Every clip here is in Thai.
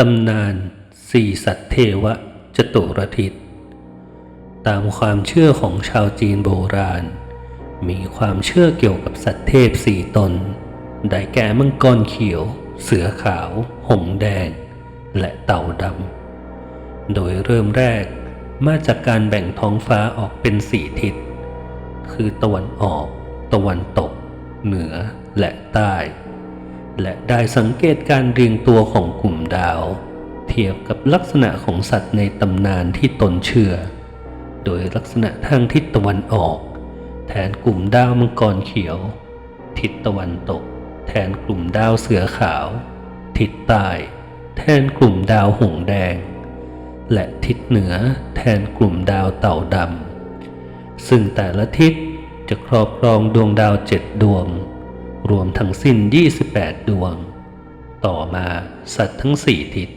ตำนานสี่สัตว์เทวะจตุรทิศตามความเชื่อของชาวจีนโบราณ มีความเชื่อเกี่ยวกับสัตว์เทพสี่ตน ได้แก่มังกรเขียว เสือขาว หงส์แดง และเต่าดำ โดยเริ่มแรกมาจากการแบ่งท้องฟ้าออกเป็นสี่ทิศ คือตะวันออก ตะวันตก เหนือและใต้ และได้สังเกตการเรียงตัวของกลุ่มดาว เทียบกับลักษณะของสัตว์ในตำนานที่ตนเชื่อ โดยลักษณะทางทิศตะวันออก แทนกลุ่มดาวมังกรเขียว ทิศตะวันตก แทนกลุ่มดาวเสือขาว ทิศใต้แทนกลุ่มดาวหงส์แดง และทิศเหนือแทนกลุ่มดาวเต่าดำซึ่งแต่ละทิศจะครอบครองดวงดาวเจ็ดดวง รวมทั้งสิ้น 28 ดวง ต่อมาสัตว์ทั้งสี่ทิศ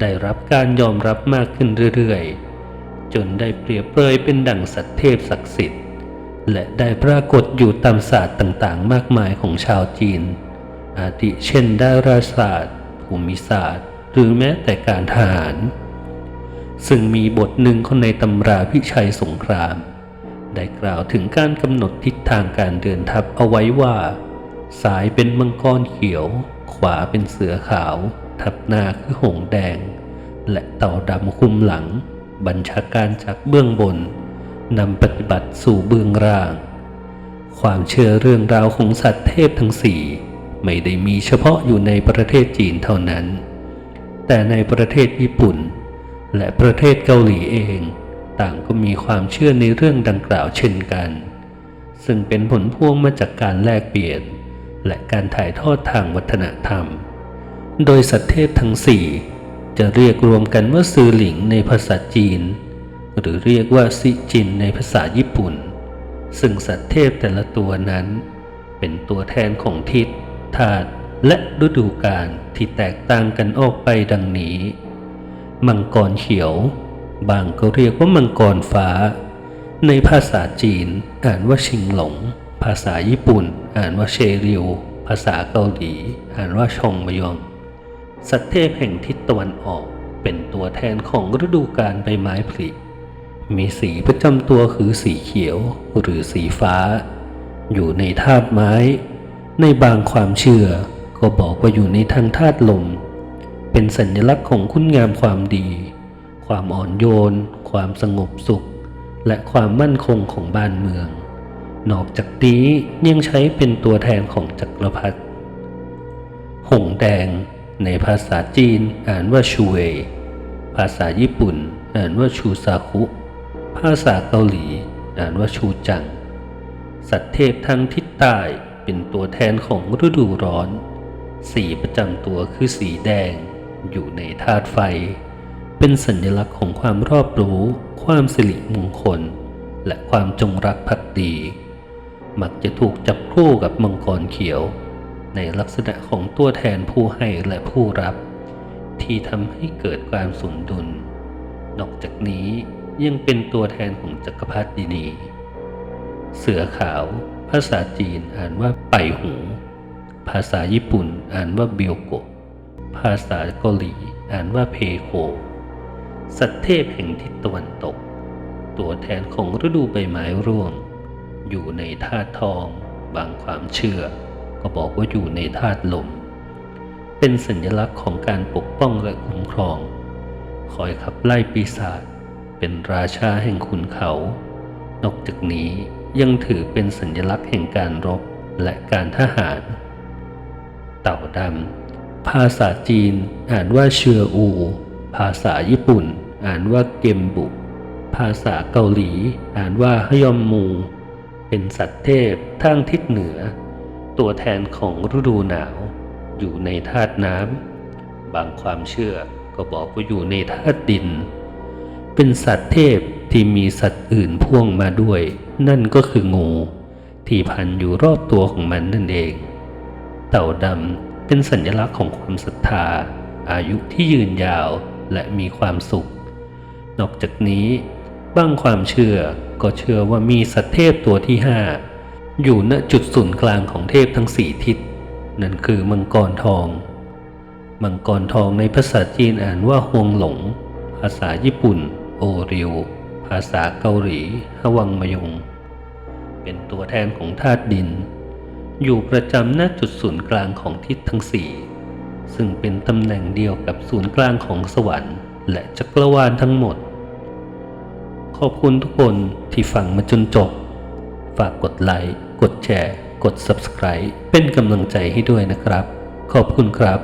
ได้รับการยอมรับมากขึ้นเรื่อยๆ จนได้เปรียบเปรยเป็นดั่งสัตว์เทพศักดิ์สิทธิ์ และได้ปรากฏอยู่ตามศาสตร์ต่างๆ มากมายของชาวจีน อาทิเช่นดาราศาสตร์ ภูมิศาสตร์ หรือแม้แต่การทหาร ซึ่งมีบทหนึ่งคนในตำราพิชัยสงคราม ได้กล่าวถึงการกำหนดทิศทางการเดินทัพเอาไว้ว่า ซ้ายเป็นมังกรเขียว ขวาเป็นเสือขาว ทับหน้าคือหงแดง และเต่าดำคุมหลัง บัญชาการจากเบื้องบนนำปฏิบัติสู่เบื้องล่าง ความเชื่อเรื่องราวของสัตว์เทพทั้งสี่ไม่ได้มีเฉพาะอยู่ในประเทศจีนเท่านั้น แต่ในประเทศญี่ปุ่น และประเทศเกาหลีเอง ต่างก็มีความเชื่อในเรื่องดังกล่าวเช่นกัน ซึ่งเป็นผลพวงมาจากการแลกเปลี่ยน และการถ่ายทอดทางวัฒนธรรม โดยสัตว์เทพทั้งสี่จะเรียกรวมกันว่าซือหลิงในภาษาจีน หรือเรียกว่าซิจินในภาษาญี่ปุ่น ซึ่งสัตว์เทพแต่ละตัวนั้น เป็นตัวแทนของทิศธาตุและฤดูกาลที่แตกต่างกันออกไปดังนี้ มังกรเขียว บางก็เรียกว่ามังกรฟ้า ในภาษาจีนอ่านว่าชิงหลง ภาษาญี่ปุ่น อ่านว่าเชริว ภาษาเกาหลี อ่านว่าชงมยอง สัตว์เทพแห่งทิศตะวันออกเป็นตัวแทนของฤดูกาลใบไม้ผลิ มีสีประจำตัวคือสีเขียวหรือสีฟ้า อยู่ในธาตุไม้ ในบางความเชื่อ ก็บอกว่าอยู่ในทางธาตุลม เป็นสัญลักษณ์ของคุณงามความดี ความอ่อนโยน ความสงบสุข และความมั่นคงของบ้านเมือง นอกจากนี้ยังใช้เป็นตัวแทนของจักรพรรดิหงแดง ในภาษาจีนอ่านว่าชูเว ภาษาญี่ปุ่นอ่านว่าชูซาคุ ภาษาเกาหลีอ่านว่าชูจัง สัตว์เทพทั้งทิศใต้เป็นตัวแทนของฤดูร้อน สีประจำตัวคือสีแดง อยู่ในธาตุไฟ เป็นสัญลักษณ์ของความรอบรู้ ความสิริมงคล และความจงรักภักดี มักจะถูกจับคู่กับมังกรเขียว ในลักษณะของตัวแทนผู้ให้และผู้รับ ที่ทำให้เกิดความสมดุล นอกจากนี้ยังเป็นตัวแทนของจักรพรรดินี เสือขาว ภาษาจีนอ่านว่าไปหู ภาษาญี่ปุ่นอ่านว่าเบียวโกะภาษาเกาหลีอ่านว่าเพโค สัตว์เทพแห่งทิศตะวันตก ตัวแทนของฤดูใบไม้ร่วง อยู่ในธาตุทอง บางความเชื่อ ก็บอกว่าอยู่ในธาตุลม เป็นสัญลักษณ์ของการปกป้องและคุ้มครอง คอยขับไล่ปีศาจเป็นราชาแห่งขุนเขา นอกจากนี้ยังถือเป็นสัญลักษณ์แห่งการรบและการทหาร เต่าดำภาษาจีนอ่านว่าเชืออู ภาษาญี่ปุ่น อ่านว่าเกมบุ ภาษาเกาหลี อ่านว่าฮยอมมู เป็นสัตว์เทพทางทิศเหนือ ตัวแทนของฤดูหนาว อยู่ในธาตุน้ำบางความเชื่อก็บอกว่าอยู่ในธาตุดิน เป็นสัตว์เทพที่มีสัตว์อื่นพ่วงมาด้วย นั่นก็คืองู ที่พันอยู่รอบตัวของมันนั่นเอง เต่าดำเป็นสัญลักษณ์ของความศรัทธา อายุที่ยืนยาวและมีความสุข นอกจากนี้ บางความเชื่อก็เชื่อว่ามีสัตว์เทพตัวที่ห้าอยู่ณจุดศูนย์กลางของเทพทั้งสี่ทิศ นั่นคือมังกรทอง มังกรทองในภาษาจีนอ่านว่าฮวงหลง ภาษาญี่ปุ่น โอริว ภาษาเกาหลีฮวังมยง เป็นตัวแทนของธาตุดิน อยู่ประจำณจุดศูนย์กลางของทิศทั้งสี่ซึ่งเป็นตำแหน่งเดียวกับศูนย์กลางของสวรรค์ และจักรวาลทั้งหมด ขอบคุณทุกคนที่ฟังมาจนจบ ฝากกดไลค์ กดแชร์ กด Subscribe เป็นกำลังใจให้ด้วยนะครับ ขอบคุณครับ